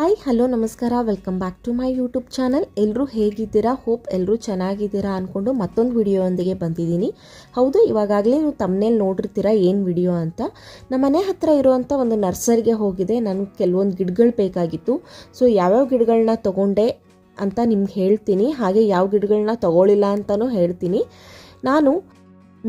Hi hello ನಮಸ್ಕಾರ. Welcome back to my YouTube channel ಎಲ್ಲರೂ ಹೇಗಿದ್ದೀರಾ? ಹೋಪ್ ಎಲ್ಲರೂ ಚೆನ್ನಾಗಿದ್ದೀರಾ ಅಂದ್ಕೊಂಡು ಮತ್ತೊಂದು ವಿಡಿಯೋಯೊಂದಿಗೆ ಬಂದಿದ್ದೀನಿ. ಹೌದು ಇವಾಗಲೇ ನೀವು ತಮ್ಮನೇಲಿ ನೋಡಿರ್ತೀರಾ ಏನು ವಿಡಿಯೋ ಅಂತ. ನಮ್ಮ ಮನೆ ಹತ್ತಿರ ಇರುವಂಥ ಒಂದು ನರ್ಸರಿಗೆ ಹೋಗಿದೆ ನಾನು ಕೆಲವೊಂದು ಗಿಡಗಳು ಬೇಕಾಗಿತ್ತು. ಸೊ ಯಾವ್ಯಾವ ಗಿಡಗಳನ್ನ ತೊಗೊಂಡೆ ಅಂತ ನಿಮ್ಗೆ ಹೇಳ್ತೀನಿ. ಹಾಗೆ ಯಾವ ಗಿಡಗಳನ್ನ ತೊಗೊಳ್ಳಿಲ್ಲ ಅಂತಲೂ ಹೇಳ್ತೀನಿ. ನಾನು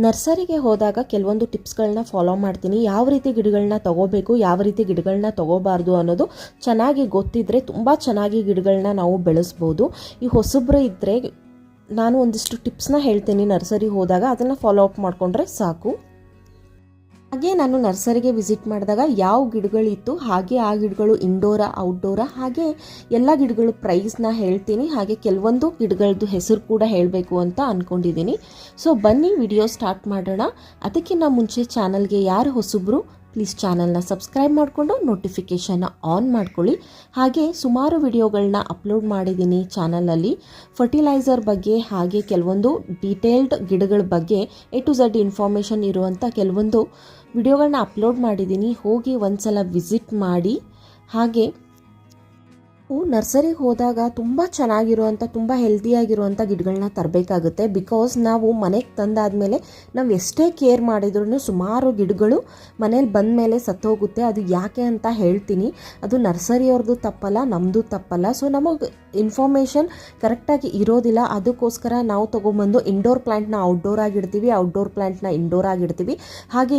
ನರ್ಸರಿಗೆ ಹೋದಾಗ ಕೆಲವೊಂದು ಟಿಪ್ಸ್ಗಳನ್ನ ಫಾಲೋ ಮಾಡ್ತೀನಿ. ಯಾವ ರೀತಿ ಗಿಡಗಳನ್ನ ತಗೋಬೇಕು, ಯಾವ ರೀತಿ ಗಿಡಗಳನ್ನ ತಗೋಬಾರ್ದು ಅನ್ನೋದು ಚೆನ್ನಾಗಿ ಗೊತ್ತಿದ್ದರೆ ತುಂಬ ಚೆನ್ನಾಗಿ ಗಿಡಗಳನ್ನ ನಾವು ಬೆಳೆಸ್ಬೋದು. ಈ ಹೊಸಬ್ರು ಇದ್ದರೆ ನಾನು ಒಂದಿಷ್ಟು ಟಿಪ್ಸ್ನ ಹೇಳ್ತೀನಿ ನರ್ಸರಿ ಹೋದಾಗ. ಅದನ್ನು ಫಾಲೋ ಅಪ್ ಮಾಡಿಕೊಂಡ್ರೆ ಸಾಕು. ಹಾಗೆ ನಾನು ನರ್ಸರಿಗೆ ವಿಸಿಟ್ ಮಾಡಿದಾಗ ಯಾವ ಗಿಡಗಳಿತ್ತು, ಹಾಗೆ ಆ ಗಿಡಗಳು ಇಂಡೋರ ಔಟ್ಡೋರ ಹಾಗೆ ಎಲ್ಲ ಗಿಡಗಳು ಪ್ರೈಸ್ನ ಹೇಳ್ತೀನಿ, ಹಾಗೆ ಕೆಲವೊಂದು ಗಿಡಗಳದ್ದು ಹೆಸರು ಕೂಡ ಹೇಳಬೇಕು ಅಂತ ಅಂದ್ಕೊಂಡಿದ್ದೀನಿ ಸೊ ಬನ್ನಿ ವಿಡಿಯೋ ಸ್ಟಾರ್ಟ್ ಮಾಡೋಣ. ಅದಕ್ಕಿಂತ ಮುಂಚೆ ಚಾನಲ್ಗೆ ಯಾರು ಹೊಸಬ್ರು ಪ್ಲೀಸ್ ಚಾನಲ್ನ ಸಬ್ಸ್ಕ್ರೈಬ್ ಮಾಡಿಕೊಂಡು ನೋಟಿಫಿಕೇಷನ್ನ ಆನ್ ಮಾಡ್ಕೊಳ್ಳಿ. ಹಾಗೆ ಸುಮಾರು ವಿಡಿಯೋಗಳನ್ನ ಅಪ್ಲೋಡ್ ಮಾಡಿದ್ದೀನಿ ಚಾನಲಲ್ಲಿ ಫರ್ಟಿಲೈಸರ್ ಬಗ್ಗೆ ಹಾಗೆ ಕೆಲವೊಂದು ಡೀಟೇಲ್ಡ್ ಗಿಡಗಳ ಬಗ್ಗೆ ಎ ಟು ಝಡ್ ಇನ್ಫಾರ್ಮೇಷನ್ ಇರುವಂಥ ಕೆಲವೊಂದು ವಿಡಿಯೋಗಳನ್ನ ಅಪ್ಲೋಡ್ ಮಾಡಿದ್ದೀನಿ. ಹೋಗಿ ಒಂದ್ಸಲ ವಿಸಿಟ್ ಮಾಡಿ. ಹಾಗೆ ನರ್ಸರಿಗೆ ಹೋದಾಗ ತುಂಬ ಚೆನ್ನಾಗಿರುವಂಥ ತುಂಬ ಹೆಲ್ದಿಯಾಗಿರುವಂಥ ಗಿಡಗಳನ್ನ ತರಬೇಕಾಗುತ್ತೆ. ಬಿಕಾಸ್ ನಾವು ಮನೆಗೆ ತಂದಾದಮೇಲೆ ನಾವು ಎಷ್ಟೇ ಕೇರ್ ಮಾಡಿದ್ರೂ ಸುಮಾರು ಗಿಡಗಳು ಮನೇಲಿ ಬಂದ ಮೇಲೆ ಸತ್ತೋಗುತ್ತೆ. ಅದು ಯಾಕೆ ಅಂತ ಹೇಳ್ತೀನಿ. ಅದು ನರ್ಸರಿಯವ್ರದ್ದು ತಪ್ಪಲ್ಲ ನಮ್ಮದು ತಪ್ಪಲ್ಲ. ಸೊ ನಮಗೆ ಇನ್ಫಾರ್ಮೇಷನ್ ಕರೆಕ್ಟಾಗಿ ಇರೋದಿಲ್ಲ. ಅದಕ್ಕೋಸ್ಕರ ನಾವು ತೊಗೊಂಬಂದು ಇಂಡೋರ್ ಪ್ಲ್ಯಾಂಟ್ನ ಔಟ್ಡೋರ್ ಆಗಿಡ್ತೀವಿ ಔಟ್ಡೋರ್ ಪ್ಲ್ಯಾಂಟ್ನ ಇಂಡೋರ್ ಆಗಿಡ್ತೀವಿ. ಹಾಗೆ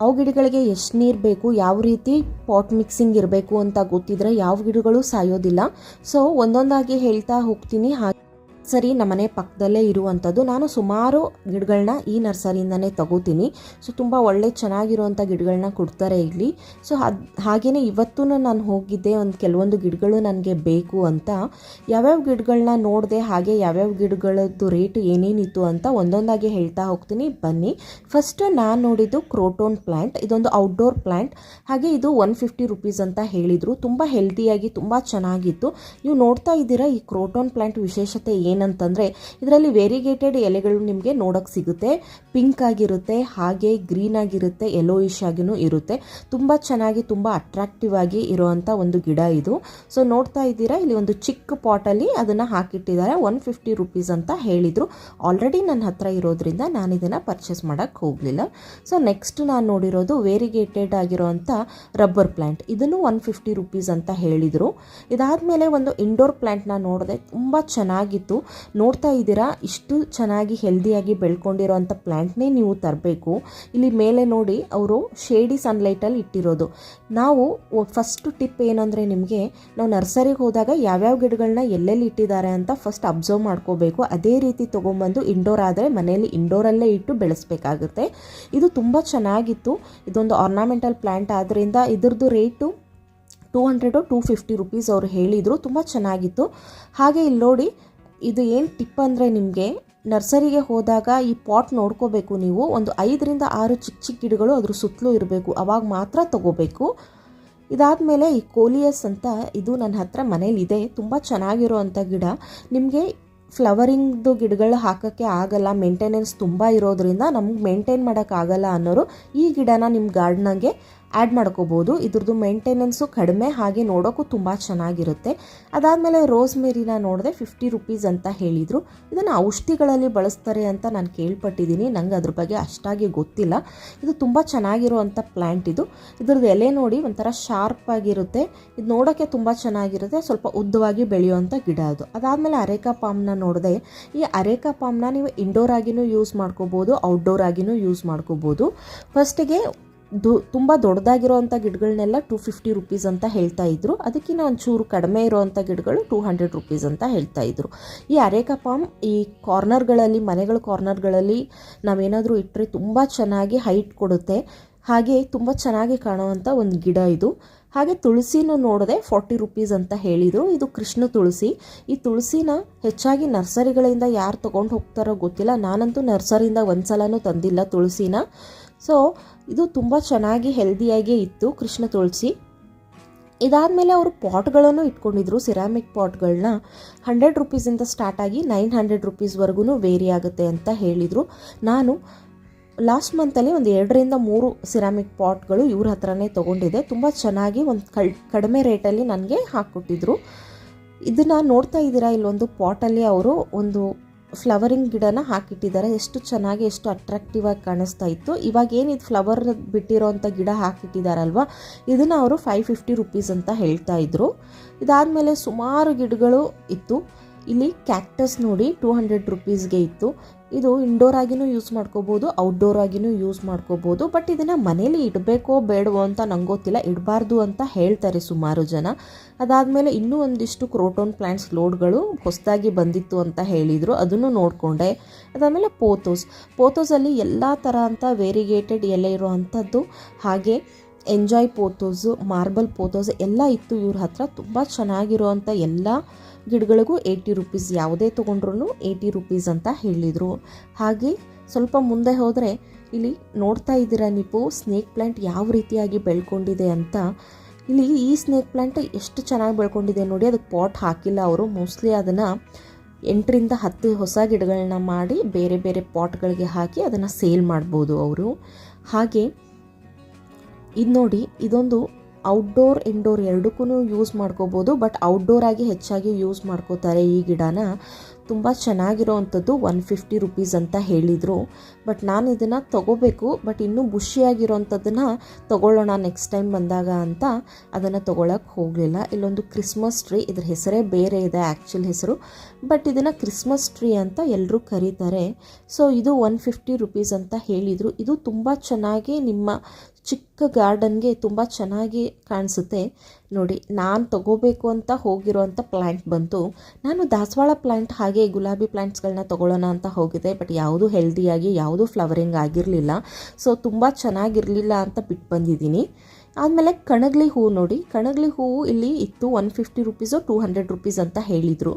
ಯಾವ ಗಿಡಗಳಿಗೆ ಎಷ್ಟು ನೀರು ಬೇಕು, ಯಾವ ರೀತಿ ಪಾಟ್ ಮಿಕ್ಸಿಂಗ್ ಇರಬೇಕು ಅಂತ ಗೊತ್ತಿದ್ರೆ ಯಾವ ಗಿಡಗಳು ಸಾಯೋದಿಲ್ಲ. ಸೊ ಒಂದೊಂದಾಗಿ ಹೇಳ್ತಾ ಹೋಗ್ತೀನಿ. ಹಾಗೆ ಸರಿ ನಮ್ಮನೆ ಪಕ್ಕದಲ್ಲೇ ಇರುವಂಥದ್ದು. ನಾನು ಸುಮಾರು ಗಿಡಗಳನ್ನ ಈ ನರ್ಸರಿಯಿಂದನೇ ತಗೋತೀನಿ. ಸೊ, ತುಂಬ ಒಳ್ಳೆ ಚೆನ್ನಾಗಿರುವಂಥ ಗಿಡಗಳನ್ನ ಕೊಡ್ತಾರೆ ಇಲ್ಲಿ. ಸೊ, ಅದು ಹಾಗೆಯೇ ಇವತ್ತೂ ನಾನು ಹೋಗಿದ್ದೆ, ಒಂದು ಕೆಲವೊಂದು ಗಿಡಗಳು ನನಗೆ ಬೇಕು ಅಂತ. ಯಾವ್ಯಾವ ಗಿಡಗಳನ್ನ ನೋಡಿದೆ, ಹಾಗೆ ಯಾವ್ಯಾವ ಗಿಡಗಳದ್ದು ರೇಟ್ ಏನೇನಿತ್ತು ಅಂತ ಒಂದೊಂದಾಗಿ ಹೇಳ್ತಾ ಹೋಗ್ತೀನಿ. ಬನ್ನಿ. ಫಸ್ಟ್ ನಾನು ನೋಡಿದ್ದು ಕ್ರೋಟೋನ್ ಪ್ಲ್ಯಾಂಟ್ ಇದೊಂದು ಔಟ್ಡೋರ್ ಪ್ಲ್ಯಾಂಟ್ ಹಾಗೆ ಇದು ಒನ್ ಫಿಫ್ಟಿ ರುಪೀಸ್ ಅಂತ ಹೇಳಿದರು. ತುಂಬ ಹೆಲ್ದಿಯಾಗಿ ತುಂಬ ಚೆನ್ನಾಗಿತ್ತು. ನೀವು ನೋಡ್ತಾ ಇದ್ದೀರಾ ಈ ಕ್ರೋಟೋನ್ ಪ್ಲ್ಯಾಂಟ್ ವಿಶೇಷತೆ ಏನಂತಂದರೆ, ಇದರಲ್ಲಿ ವೇರಿಗೇಟೆಡ್ ಎಲೆಗಳು ನಿಮಗೆ ನೋಡೋಕ್ಕೆ ಸಿಗುತ್ತೆ. ಪಿಂಕ್ ಆಗಿರುತ್ತೆ, ಹಾಗೆ ಗ್ರೀನ್ ಆಗಿರುತ್ತೆ ಯೆಲ್ಲೋಯಿಶ್ ಆಗಿನೂ ಇರುತ್ತೆ. ತುಂಬ ಚೆನ್ನಾಗಿ, ತುಂಬ ಅಟ್ರಾಕ್ಟಿವ್ ಆಗಿ ಇರುವಂಥ ಒಂದು ಗಿಡ ಇದು. ಸೊ ನೋಡ್ತಾ ಇದ್ದೀರಾ, ಇಲ್ಲಿ ಒಂದು ಚಿಕ್ಕ ಪಾಟಲ್ಲಿ ಅದನ್ನು ಹಾಕಿಟ್ಟಿದ್ದಾರೆ. ಒನ್ ಫಿಫ್ಟಿ ರುಪೀಸ್ ಅಂತ ಹೇಳಿದರು. ಆಲ್ರೆಡಿ ನನ್ನ ಹತ್ರ ಇರೋದ್ರಿಂದ ನಾನು ಇದನ್ನು ಪರ್ಚೇಸ್ ಮಾಡೋಕ್ಕೆ ಹೋಗಲಿಲ್ಲ. ಸೊ ನೆಕ್ಸ್ಟ್ ನಾನು ನೋಡಿರೋದು ವೇರಿಗೇಟೆಡ್ ಆಗಿರುವಂಥ ರಬ್ಬರ್ ಪ್ಲ್ಯಾಂಟ್ ಇದನ್ನು ಒನ್ ಫಿಫ್ಟಿ ರುಪೀಸ್ ಅಂತ ಹೇಳಿದರು. ಇದಾದಮೇಲೆ ಒಂದು ಇಂಡೋರ್ ಪ್ಲ್ಯಾಂಟ್ನ ನೋಡಿದೆ, ತುಂಬ ಚೆನ್ನಾಗಿತ್ತು. ನೋಡ್ತಾ ಇದ್ದೀರಾ? ಇಷ್ಟು ಚೆನ್ನಾಗಿ ಹೆಲ್ದಿಯಾಗಿ ಬೆಳ್ಕೊಂಡಿರೋಂಥ ಪ್ಲ್ಯಾಂಟ್ನೇ ನೀವು ತರಬೇಕು. ಇಲ್ಲಿ ಮೇಲೆ ನೋಡಿ ಅವರು ಶೇಡಿ ಸನ್ಲೈಟಲ್ಲಿ ಇಟ್ಟಿರೋದು. ನಾವು ಫಸ್ಟ್ ಟಿಪ್ ಏನಂದರೆ ನಿಮಗೆ, ನಾವು ನರ್ಸರಿಗೆ ಹೋದಾಗ ಯಾವ್ಯಾವ ಗಿಡಗಳನ್ನ ಎಲ್ಲೆಲ್ಲಿ ಇಟ್ಟಿದ್ದಾರೆ ಅಂತ ಫಸ್ಟ್ ಅಬ್ಸರ್ವ್ ಮಾಡ್ಕೋಬೇಕು. ಅದೇ ರೀತಿ ತೊಗೊಂಬಂದು ಇಂಡೋರ್ ಆದರೆ ಮನೆಯಲ್ಲಿ ಇಂಡೋರಲ್ಲೇ ಇಟ್ಟು ಬೆಳೆಸಬೇಕಾಗುತ್ತೆ. ಇದು ತುಂಬ ಚೆನ್ನಾಗಿತ್ತು. ಇದೊಂದು ಆರ್ನಾಮೆಂಟಲ್ ಪ್ಲ್ಯಾಂಟ್ ಆದ್ದರಿಂದ ಇದ್ರದ್ದು rate two hundred two fifty rupees ಅವರು ಹೇಳಿದರು. ತುಂಬ ಚೆನ್ನಾಗಿತ್ತು. ಹಾಗೆ ಇಲ್ಲಿ ನೋಡಿ ಇದು ಏನು ಟಿಪ್ ಅಂದರೆ ನಿಮಗೆ ನರ್ಸರಿಗೆ ಹೋದಾಗ ಈ ಪಾಟ್ ನೋಡ್ಕೋಬೇಕು ನೀವು. ಒಂದು ಐದರಿಂದ ಆರು ಚಿಕ್ಕ ಚಿಕ್ಕ ಗಿಡಗಳು ಅದ್ರ ಸುತ್ತಲೂ ಇರಬೇಕು. ಅವಾಗ ಮಾತ್ರ ತಗೋಬೇಕು. ಇದಾದಮೇಲೆ ಈ ಕೋಲಿಯಸ್ ಅಂತ ಇದು ನನ್ನ ಹತ್ರ ಮನೇಲಿದೆ ತುಂಬ ಚೆನ್ನಾಗಿರೋ ಅಂಥ ಗಿಡ. ನಿಮಗೆ ಫ್ಲವರಿಂಗ್ದು ಗಿಡಗಳು ಹಾಕೋಕ್ಕೆ ಆಗಲ್ಲ. ಮೇಂಟೆನೆನ್ಸ್ ತುಂಬ ಇರೋದ್ರಿಂದ ನಮ್ಗೆ ಮೇಂಟೈನ್ ಮಾಡೋಕ್ಕಾಗಲ್ಲ ಅನ್ನೋರು ಈ ಗಿಡನ ನಿಮ್ಮ ಗಾರ್ಡನಾಗೆ ಆ್ಯಡ್ ಮಾಡ್ಕೋಬೋದು. ಇದ್ರದ್ದು ಮೇಂಟೆನೆನ್ಸು ಕಡಿಮೆ, ಹಾಗೆ ನೋಡೋಕ್ಕೂ ತುಂಬ ಚೆನ್ನಾಗಿರುತ್ತೆ. ಅದಾದಮೇಲೆ ರೋಸ್ ಮೇರಿನ ನೋಡಿದೆ ಫಿಫ್ಟಿ ರುಪೀಸ್ ಅಂತ ಹೇಳಿದರು. ಇದನ್ನು ಔಷಧಿಗಳಲ್ಲಿ ಬಳಸ್ತಾರೆ ಅಂತ ನಾನು ಕೇಳ್ಪಟ್ಟಿದ್ದೀನಿ. ನಂಗೆ ಅದ್ರ ಬಗ್ಗೆ ಅಷ್ಟಾಗಿ ಗೊತ್ತಿಲ್ಲ. ಇದು ತುಂಬ ಚೆನ್ನಾಗಿರುವಂಥ ಪ್ಲ್ಯಾಂಟ್ ಇದು. ಇದ್ರದ್ದು ಎಲೆ ನೋಡಿ ಒಂಥರ ಶಾರ್ಪ್ ಆಗಿರುತ್ತೆ. ಇದು ನೋಡೋಕ್ಕೆ ತುಂಬ ಚೆನ್ನಾಗಿರುತ್ತೆ. ಸ್ವಲ್ಪ ಉದ್ದವಾಗಿ ಬೆಳೆಯುವಂಥ ಗಿಡ ಅದು. ಅದಾದಮೇಲೆ ಅರೇಕಾ ಪಾಮ್ನ ನೋಡಿದೆ, ಈ ಅರೇಕಾ ಪಾಮ್ನ ನೀವು ಇಂಡೋರ್ ಆಗಿನೂ ಯೂಸ್ ಮಾಡ್ಕೋಬೋದು ಔಟ್ಡೋರ್ ಆಗಿನೂ ಯೂಸ್ ಮಾಡ್ಕೋಬೋದು. ಫಸ್ಟಿಗೆ ದು ತುಂಬ ದೊಡ್ಡದಾಗಿರೋವಂಥ ಗಿಡಗಳನ್ನೆಲ್ಲ ಟೂ ಫಿಫ್ಟಿ ರುಪೀಸ್ ಅಂತ ಹೇಳ್ತಾ ಇದ್ರು. ಅದಕ್ಕಿಂತ ಒಂಚೂರು ಕಡಿಮೆ ಇರೋವಂಥ ಗಿಡಗಳು ಟೂ ಹಂಡ್ರೆಡ್ ರುಪೀಸ್ ಅಂತ ಹೇಳ್ತಾ ಇದ್ರು. ಈ ಅರೇಕಾ ಪಾಮ್ ಈ ಕಾರ್ನರ್ಗಳಲ್ಲಿ ಮನೆಗಳ ಕಾರ್ನರ್ಗಳಲ್ಲಿ ನಾವೇನಾದರೂ ಇಟ್ಟರೆ ತುಂಬ ಚೆನ್ನಾಗಿ ಹೈಟ್ ಕೊಡುತ್ತೆ. ಹಾಗೆ ತುಂಬ ಚೆನ್ನಾಗಿ ಕಾಣುವಂಥ ಒಂದು ಗಿಡ ಇದು. ಹಾಗೆ ತುಳಸಿನೂ ನೋಡಿದೆ ಫಾರ್ಟಿ ರುಪೀಸ್ ಅಂತ ಹೇಳಿದರು. ಇದು ಕೃಷ್ಣ ತುಳಸಿ. ಈ ತುಳಸಿನ ಹೆಚ್ಚಾಗಿ ನರ್ಸರಿಗಳಿಂದ ಯಾರು ತೊಗೊಂಡು ಹೋಗ್ತಾರೋ ಗೊತ್ತಿಲ್ಲ. ನಾನಂತೂ ನರ್ಸರಿಯಿಂದ ಒಂದು ಸಲನೂ ತಂದಿಲ್ಲ ತುಳಸಿನ. ಸೊ ಇದು ತುಂಬ ಚೆನ್ನಾಗಿ ಹೆಲ್ದಿಯಾಗೇ ಇತ್ತು ಕೃಷ್ಣ ತುಳಸಿ. ಇದಾದಮೇಲೆ ಅವರು ಪಾಟ್ಗಳನ್ನು ಇಟ್ಕೊಂಡಿದ್ರು ಸಿರಾಮಿಕ್ ಪಾಟ್ಗಳನ್ನ ಹಂಡ್ರೆಡ್ ರುಪೀಸಿಂದ ಸ್ಟಾರ್ಟ್ ಆಗಿ ನೈನ್ ಹಂಡ್ರೆಡ್ ರುಪೀಸ್ವರೆಗೂ ವೇರಿ ಆಗುತ್ತೆ ಅಂತ ಹೇಳಿದರು. ನಾನು ಲಾಸ್ಟ್ ಮಂತಲ್ಲಿ ಒಂದು ಎರಡರಿಂದ ಮೂರು ಸಿರಾಮಿಕ್ ಪಾಟ್ಗಳು ಇವ್ರ ಹತ್ರನೇ ತೊಗೊಂಡಿದ್ದೆ. ತುಂಬ ಚೆನ್ನಾಗಿ ಒಂದು ಕಡಿಮೆ ರೇಟಲ್ಲಿ ನನಗೆ ಹಾಕ್ಕೊಟ್ಟಿದ್ರು. ಇದನ್ನು ನೋಡ್ತಾ ಇದ್ದೀರಾ ಇಲ್ಲೊಂದು ಪಾಟಲ್ಲಿ ಅವರು ಒಂದು ಫ್ಲವರಿಂಗ್ ಗಿಡನ ಹಾಕಿಟ್ಟಿದ್ದಾರೆ. ಎಷ್ಟು ಚೆನ್ನಾಗಿ, ಎಷ್ಟು ಅಟ್ರಾಕ್ಟಿವ್ ಆಗಿ ಕಾಣಿಸ್ತಾ ಇತ್ತು. ಇವಾಗ ಏನಿದು ಫ್ಲವರ್ ಬಿಟ್ಟಿರೋ ಅಂಥ ಗಿಡ ಹಾಕಿಟ್ಟಿದ್ದಾರಲ್ವ? ಇದನ್ನು ಅವರು ಫೈವ್ ಫಿಫ್ಟಿ ರುಪೀಸ್ ಅಂತ ಹೇಳ್ತಾ ಇದ್ರು. ಇದಾದಮೇಲೆ ಸುಮಾರು ಗಿಡಗಳು ಇತ್ತು. ಇಲ್ಲಿ ಕ್ಯಾಕ್ಟಸ್ ನೋಡಿ ಟೂ ಹಂಡ್ರೆಡ್ ರುಪೀಸ್ಗೆ ಇತ್ತು. ಇದು ಇಂಡೋರ್ ಆಗಿನೂ ಯೂಸ್ ಮಾಡ್ಕೋಬೋದು ಔಟ್ಡೋರ್ ಆಗಿನೂ ಯೂಸ್ ಮಾಡ್ಕೋಬೋದು ಬಟ್ ಇದನ್ನು ಮನೇಲಿ ಇಡಬೇಕೋ ಬೇಡವೋ ಅಂತ ನಂಗೆ ಗೊತ್ತಿಲ್ಲ. ಇಡಬಾರ್ದು ಅಂತ ಹೇಳ್ತಾರೆ ಸುಮಾರು ಜನ. ಅದಾದಮೇಲೆ ಇನ್ನೂ ಒಂದಿಷ್ಟು ಕ್ರೋಟೋನ್ ಪ್ಲ್ಯಾಂಟ್ಸ್ ಲೋಡ್ಗಳು ಹೊಸದಾಗಿ ಬಂದಿತ್ತು ಅಂತ ಹೇಳಿದರು. ಅದನ್ನು ನೋಡಿಕೊಂಡೆ. ಅದಾದಮೇಲೆ ಪೋತೋಸ್ ಪೋತೋಸಲ್ಲಿ ಎಲ್ಲ ಥರ ಅಂತ ವೇರಿಗೇಟೆಡ್ ಎಲೆ ಇರುವಂಥದ್ದು, ಹಾಗೆ ಎಂಜಾಯ್ ಪೋತೋಸು ಮಾರ್ಬಲ್ ಪೋತೋಸ್ ಎಲ್ಲ ಇತ್ತು ಇವ್ರ ಹತ್ರ. ತುಂಬ ಚೆನ್ನಾಗಿರುವಂಥ ಎಲ್ಲ ಗಿಡಗಳಿಗೂ ಏಯ್ಟಿ ರುಪೀಸ್ ಯಾವುದೇ ತೊಗೊಂಡ್ರೂ ಏಯ್ಟಿ ರುಪೀಸ್ ಅಂತ ಹೇಳಿದರು. ಹಾಗೆ ಸ್ವಲ್ಪ ಮುಂದೆ ಹೋದರೆ, ಇಲ್ಲಿ ನೋಡ್ತಾ ಇದ್ದೀರಾ ನೀವು ಸ್ನೇಕ್ ಪ್ಲ್ಯಾಂಟ್ ಯಾವ ರೀತಿಯಾಗಿ ಬೆಳ್ಕೊಂಡಿದೆ ಅಂತ? ಇಲ್ಲಿ ಈ ಸ್ನೇಕ್ ಪ್ಲ್ಯಾಂಟ್ ಎಷ್ಟು ಚೆನ್ನಾಗಿ ಬೆಳ್ಕೊಂಡಿದೆ ನೋಡಿ, ಅದಕ್ಕೆ ಪಾಟ್ ಹಾಕಿಲ್ಲ ಅವರು. ಮೋಸ್ಟ್ಲಿ ಅದನ್ನು ಎಂಟರಿಂದ ಹತ್ತು ಹೊಸ ಗಿಡಗಳನ್ನ ಮಾಡಿ ಬೇರೆ ಬೇರೆ ಪಾಟ್ಗಳಿಗೆ ಹಾಕಿ ಅದನ್ನು ಸೇಲ್ ಮಾಡ್ಬೋದು ಅವರು. ಹಾಗೆ, ಇದು ನೋಡಿ, ಇದೊಂದು ಔಟ್ಡೋರ್ ಇಂಡೋರ್ ಎರಡಕ್ಕೂ ಯೂಸ್ ಮಾಡ್ಕೋಬೋದು ಬಟ್ ಔಟ್ಡೋರ್ ಆಗಿ ಹೆಚ್ಚಾಗಿ ಯೂಸ್ ಮಾಡ್ಕೋತಾರೆ ಈ ಗಿಡನ. ತುಂಬ ಚೆನ್ನಾಗಿರೋವಂಥದ್ದು ಒನ್ ಫಿಫ್ಟಿ ರುಪೀಸ್ ಅಂತ ಹೇಳಿದರು. ಬಟ್ ನಾನು ಇದನ್ನು ತೊಗೋಬೇಕು ಬಟ್ ಇನ್ನೂ ಬುಷಿಯಾಗಿರೋವಂಥದ್ದನ್ನು ತೊಗೊಳ್ಳೋಣ ನೆಕ್ಸ್ಟ್ ಟೈಮ್ ಬಂದಾಗ ಅಂತ ಅದನ್ನು ತೊಗೊಳಕ್ಕೆ ಹೋಗಲಿಲ್ಲ. ಇಲ್ಲೊಂದು ಕ್ರಿಸ್ಮಸ್ ಟ್ರೀ ಇದ್ರ ಹೆಸರೇ ಬೇರೆ ಇದೆ ಆ್ಯಕ್ಚುಲ್ ಹೆಸರು. ಬಟ್ ಇದನ್ನು ಕ್ರಿಸ್ಮಸ್ ಟ್ರೀ ಅಂತ ಎಲ್ಲರೂ ಕರೀತಾರೆ. ಸೊ ಇದು ಒನ್ ಫಿಫ್ಟಿ ರುಪೀಸ್ ಅಂತ ಹೇಳಿದರು. ಇದು ತುಂಬ ಚೆನ್ನಾಗಿ ನಿಮ್ಮ ಚಿಕ್ಕ ಗಾರ್ಡನ್ಗೆ ತುಂಬ ಚೆನ್ನಾಗಿ ಕಾಣಿಸುತ್ತೆ. ನೋಡಿ, ನಾನು ತಗೋಬೇಕು ಅಂತ ಹೋಗಿರೋವಂಥ ಪ್ಲ್ಯಾಂಟ್ ಬಂತು. ನಾನು ದಾಸವಾಳ ಪ್ಲ್ಯಾಂಟ್ ಹಾಗೆ ಗುಲಾಬಿ ಪ್ಲ್ಯಾಂಟ್ಸ್ಗಳನ್ನ ತೊಗೊಳ್ಳೋಣ ಅಂತ ಹೋಗಿದೆ ಬಟ್ ಯಾವುದೂ ಹೆಲ್ದಿಯಾಗಿ ಯಾವುದೂ ಫ್ಲವರಿಂಗ್ ಆಗಿರಲಿಲ್ಲ. ಸೊ ತುಂಬ ಚೆನ್ನಾಗಿರಲಿಲ್ಲ ಅಂತ ಬಿಟ್ಟು ಬಂದಿದ್ದೀನಿ. ಆದಮೇಲೆ ಕಣಗ್ಲಿ ಹೂವು ನೋಡಿ, ಕಣಗ್ಲಿ ಹೂವು ಇಲ್ಲಿ ಇತ್ತು one fifty rupees two hundred rupees ಅಂತ ಹೇಳಿದರು.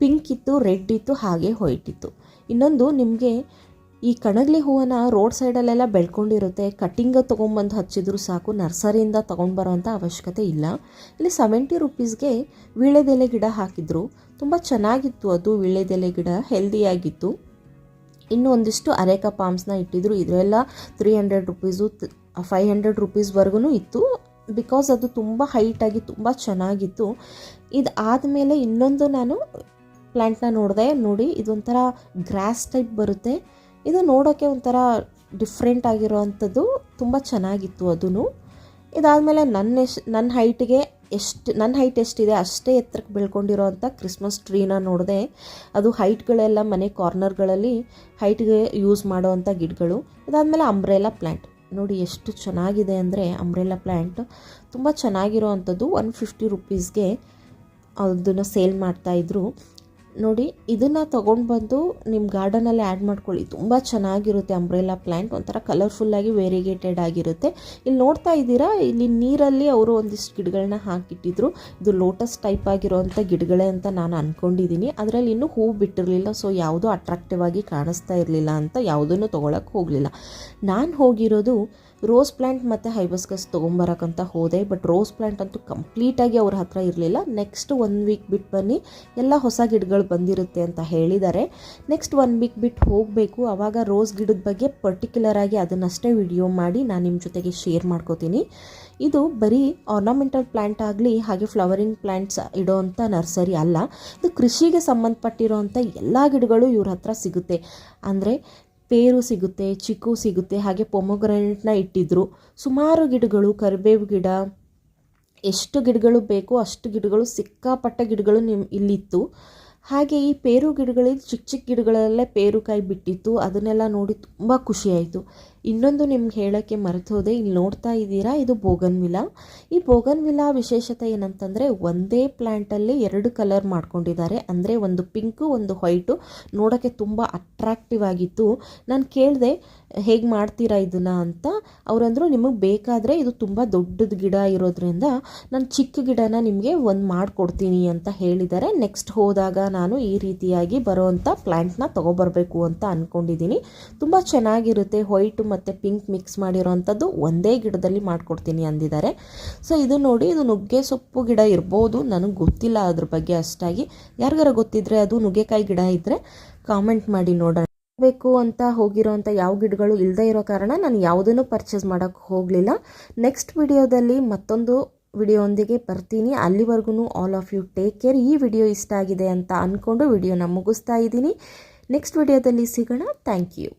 ಪಿಂಕ್ ಇತ್ತು ರೆಡ್ ಇತ್ತು, ಹಾಗೆ ವೈಟ್ ಇತ್ತು. ಇನ್ನೊಂದು ನಿಮಗೆ ಈ ಕಣಗ್ಲಿ ಹೂವನ್ನು ರೋಡ್ ಸೈಡಲ್ಲೆಲ್ಲ ಬೆಳ್ಕೊಂಡಿರುತ್ತೆ. ಕಟ್ಟಿಂಗ್ ತೊಗೊಂಬಂದು ಹಚ್ಚಿದ್ರು ಸಾಕು, ನರ್ಸರಿಯಿಂದ ತೊಗೊಂಡು ಬರೋವಂಥ ಅವಶ್ಯಕತೆ ಇಲ್ಲ. ಇಲ್ಲಿ ಸೆವೆಂಟಿ ರುಪೀಸ್ಗೆ ವೀಳ್ಯದೆಲೆ ಗಿಡ ಹಾಕಿದ್ರು. ತುಂಬ ಚೆನ್ನಾಗಿತ್ತು ಅದು, ವೀಳ್ಯದೆಲೆ ಗಿಡ ಹೆಲ್ದಿಯಾಗಿತ್ತು ಇನ್ನು ಒಂದಿಷ್ಟು ಅರೇಕ ಪಾಮ್ಸ್ನ ಇಟ್ಟಿದ್ರು. ಇದರೆಲ್ಲ three hundred rupees five hundred ರುಪೀಸ್ವರೆಗೂ ಇತ್ತು. ಬಿಕಾಸ್ ಅದು ತುಂಬ ಹೈಟಾಗಿ ತುಂಬ ಚೆನ್ನಾಗಿತ್ತು. ಇದು ಆದಮೇಲೆ ಇನ್ನೊಂದು ನಾನು ಪ್ಲ್ಯಾಂಟ್ನ ನೋಡಿದೆ, ನೋಡಿ, ಇದೊಂಥರ ಗ್ರಾಸ್ ಟೈಪ್ ಬರುತ್ತೆ. ಇದು ನೋಡೋಕ್ಕೆ ಒಂಥರ ಡಿಫ್ರೆಂಟ್ ಆಗಿರೋವಂಥದ್ದು. ತುಂಬ ಚೆನ್ನಾಗಿತ್ತು ಅದೂ ಇದಾದಮೇಲೆ ನನ್ನ ಎಶ್ ನನ್ನ ಹೈಟ್ಗೆ ಎಷ್ಟು, ನನ್ನ ಹೈಟ್ ಎಷ್ಟಿದೆ ಅಷ್ಟೇ ಎತ್ತರಕ್ಕೆ ಬೆಳ್ಕೊಂಡಿರೋ ಅಂಥ ಕ್ರಿಸ್ಮಸ್ ಟ್ರೀನ ನೋಡಿದೆ. ಅದು ಹೈಟ್ಗಳೆಲ್ಲ ಮನೆ ಕಾರ್ನರ್ಗಳಲ್ಲಿ ಹೈಟ್ಗೆ ಯೂಸ್ ಮಾಡುವಂಥ ಗಿಡಗಳು. ಇದಾದಮೇಲೆ ಅಂಬ್ರೆಲಾ ಪ್ಲ್ಯಾಂಟ್ ನೋಡಿ ಎಷ್ಟು ಚೆನ್ನಾಗಿದೆ ಅಂದರೆ ಅಂಬ್ರೆಲಾ ಪ್ಲ್ಯಾಂಟ್ ತುಂಬ ಚೆನ್ನಾಗಿರೋ ಅಂಥದ್ದು. ಒನ್ ಫಿಫ್ಟಿ ರುಪೀಸ್ಗೆ ಅದನ್ನು ಸೇಲ್ ಮಾಡ್ತಾಯಿದ್ರು ನೋಡಿ, ಇದನ್ನು ತೊಗೊಂಡು ಬಂದು ನಿಮ್ಮ ಗಾರ್ಡನಲ್ಲಿ ಆ್ಯಡ್ ಮಾಡ್ಕೊಳ್ಳಿ. ತುಂಬ ಚೆನ್ನಾಗಿರುತ್ತೆ ಅಂಬ್ರೆಲಾ ಪ್ಲ್ಯಾಂಟ್ ಒಂಥರ ಕಲರ್ಫುಲ್ಲಾಗಿ ವೇರಿಗೇಟೆಡ್ ಆಗಿರುತ್ತೆ. ಇಲ್ಲಿ ನೋಡ್ತಾ ಇದ್ದೀರಾ, ಇಲ್ಲಿ ನೀರಲ್ಲಿ ಅವರು ಒಂದಿಷ್ಟು ಗಿಡಗಳನ್ನ ಹಾಕಿಟ್ಟಿದ್ರು. ಇದು ಲೋಟಸ್ ಟೈಪ್ ಆಗಿರೋವಂಥ ಗಿಡಗಳೇ ಅಂತ ನಾನು ಅಂದ್ಕೊಂಡಿದ್ದೀನಿ ಅದರಲ್ಲಿ ಇನ್ನೂ ಹೂ ಬಿಟ್ಟಿರಲಿಲ್ಲ ಸೊ ಯಾವುದೂ ಅಟ್ರಾಕ್ಟಿವ್ ಆಗಿ ಕಾಣಿಸ್ತಾ ಇರಲಿಲ್ಲ ಅಂತ ಯಾವುದನ್ನು ತೊಗೊಳಕ್ಕೆ ಹೋಗಲಿಲ್ಲ. ನಾನು ಹೋಗಿರೋದು ರೋಸ್ ಪ್ಲ್ಯಾಂಟ್ ಮತ್ತು ಹೈಬಸ್ಕಸ್ ತೊಗೊಂಬರಕ್ಕಂತ ಹೋದೆ ಬಟ್ ರೋಸ್ ಪ್ಲ್ಯಾಂಟ್ ಅಂತೂ ಕಂಪ್ಲೀಟಾಗಿ ಅವ್ರ ಹತ್ರ ಇರಲಿಲ್ಲ. ನೆಕ್ಸ್ಟ್ ಒನ್ ವೀಕ್ ಬಿಟ್ಟು ಬನ್ನಿ, ಎಲ್ಲ ಹೊಸ ಗಿಡಗಳು ಬಂದಿರುತ್ತೆ ಅಂತ ಹೇಳಿದ್ದಾರೆ. ನೆಕ್ಸ್ಟ್ ಒನ್ ವೀಕ್ ಬಿಟ್ಟು ಹೋಗಬೇಕು ಆವಾಗ ರೋಸ್ ಗಿಡದ ಬಗ್ಗೆ ಪರ್ಟಿಕ್ಯುಲರ್ ಆಗಿ ಅದನ್ನಷ್ಟೇ ವಿಡಿಯೋ ಮಾಡಿ ನಾನು ನಿಮ್ಮ ಜೊತೆಗೆ ಶೇರ್ ಮಾಡ್ಕೋತೀನಿ. ಇದು ಬರೀ ಆರ್ನಮೆಂಟಲ್ ಪ್ಲ್ಯಾಂಟ್ ಆಗಲಿ, ಹಾಗೆ ಫ್ಲವರಿಂಗ್ ಪ್ಲ್ಯಾಂಟ್ಸ್ ಇಡೋವಂಥ ನರ್ಸರಿ ಅಲ್ಲ. ಇದು ಕೃಷಿಗೆ ಸಂಬಂಧಪಟ್ಟಿರೋವಂಥ ಎಲ್ಲ ಗಿಡಗಳು ಇವ್ರ ಹತ್ರ ಸಿಗುತ್ತೆ. ಅಂದರೆ ಪೇರು ಸಿಗುತ್ತೆ, ಚಿಕ್ಕು ಸಿಗುತ್ತೆ, ಹಾಗೆ ಪೊಮೊಗ್ರನೇಟ್ನ ಇಟ್ಟಿದ್ರು. ಸುಮಾರು ಗಿಡಗಳು, ಕರಿಬೇವು ಗಿಡ, ಎಷ್ಟು ಗಿಡಗಳು ಬೇಕೋ ಅಷ್ಟು ಗಿಡಗಳು, ಸಿಕ್ಕಾಪಟ್ಟ ಗಿಡಗಳು ನಿಮ್ಮ ಇಲ್ಲಿತ್ತು. ಹಾಗೆ ಈ ಪೇರು ಗಿಡಗಳಲ್ಲಿ ಚಿಕ್ಕ ಚಿಕ್ಕ ಗಿಡಗಳಲ್ಲೇ ಪೇರು ಕಾಯಿ ಬಿಟ್ಟಿತ್ತು. ಅದನ್ನೆಲ್ಲ ನೋಡಿ ತುಂಬ ಖುಷಿಯಾಯಿತು. ಇನ್ನೊಂದು ನಿಮ್ಗೆ ಹೇಳೋಕ್ಕೆ ಮರೆತು ಹೋದೆ ಇಲ್ಲಿ ನೋಡ್ತಾ ಇದ್ದೀರಾ? ಇದು ಬೋಗನ್ ವಿಲಾ ಈ ಬೋಗನ್ ವಿಲಾ ವಿಶೇಷತೆ ಏನಂತಂದರೆ, ಒಂದೇ ಪ್ಲ್ಯಾಂಟಲ್ಲಿ ಎರಡು ಕಲರ್ ಮಾಡ್ಕೊಂಡಿದ್ದಾರೆ. ಅಂದರೆ ಒಂದು ಪಿಂಕು ಒಂದು ವೈಟು ನೋಡೋಕ್ಕೆ ತುಂಬ ಅಟ್ರಾಕ್ಟಿವ್ ಆಗಿತ್ತು. ನಾನು ಕೇಳಿದೆ, ಹೇಗೆ ಮಾಡ್ತೀರಾ ಇದನ್ನು ಅಂತ. ಅವರಂದರು ನಿಮಗೆ ಬೇಕಾದರೆ ಇದು ತುಂಬ ದೊಡ್ಡದು ಗಿಡ ಇರೋದ್ರಿಂದ ನಾನು ಚಿಕ್ಕ ಗಿಡನ ನಿಮಗೆ ಒಂದು ಮಾಡಿಕೊಡ್ತೀನಿ ಅಂತ ಹೇಳಿದ್ದಾರೆ. ನೆಕ್ಸ್ಟ್ ಹೋದಾಗ ನಾನು ಈ ರೀತಿಯಾಗಿ ಬರೋವಂಥ ಪ್ಲ್ಯಾಂಟ್ನ ತೊಗೊಬರ್ಬೇಕು ಅಂತ ಅಂದ್ಕೊಂಡಿದ್ದೀನಿ ತುಂಬ ಚೆನ್ನಾಗಿರುತ್ತೆ ವೈಟ್ ಮತ್ತು ಪಿಂಕ್ ಮಿಕ್ಸ್ ಮಾಡಿರೋವಂಥದ್ದು ಒಂದೇ ಗಿಡದಲ್ಲಿ ಮಾಡಿಕೊಡ್ತೀನಿ ಅಂದಿದ್ದಾರೆ. ಸೊ ಇದು ನೋಡಿ, ಇದು ನುಗ್ಗೆ ಸೊಪ್ಪು ಗಿಡ ಇರ್ಬೋದು. ನನಗೆ ಗೊತ್ತಿಲ್ಲ ಅದ್ರ ಬಗ್ಗೆ ಅಷ್ಟಾಗಿ. ಯಾರಿಗಾರ ಗೊತ್ತಿದ್ರೆ ಅದು ನುಗ್ಗೆಕಾಯಿ ಗಿಡ ಇದ್ದರೆ ಕಾಮೆಂಟ್ ಮಾಡಿ ನೋಡೋಣ. ಬೇಕು ಅಂತ ಹೋಗಿರೋಂಥ ಯಾವ ಗಿಡಗಳು ಇಲ್ಲದೇ ಇರೋ ಕಾರಣ ನಾನು ಯಾವುದನ್ನು ಪರ್ಚೇಸ್ ಮಾಡೋಕ್ಕೆ ಹೋಗಲಿಲ್ಲ. ನೆಕ್ಸ್ಟ್ ವಿಡಿಯೋದಲ್ಲಿ ಮತ್ತೊಂದು ವಿಡಿಯೋಂದಿಗೆ ಬರ್ತೀನಿ. ಅಲ್ಲಿವರೆಗೂ all of you take care ಈ ವಿಡಿಯೋ ಇಷ್ಟ ಆಗಿದೆ ಅಂತ ಅಂದ್ಕೊಂಡು ವಿಡಿಯೋನ ಮುಗಿಸ್ತಾ ಇದ್ದೀನಿ. ನೆಕ್ಸ್ಟ್ ವಿಡಿಯೋದಲ್ಲಿ ಸಿಗೋಣ. Thank you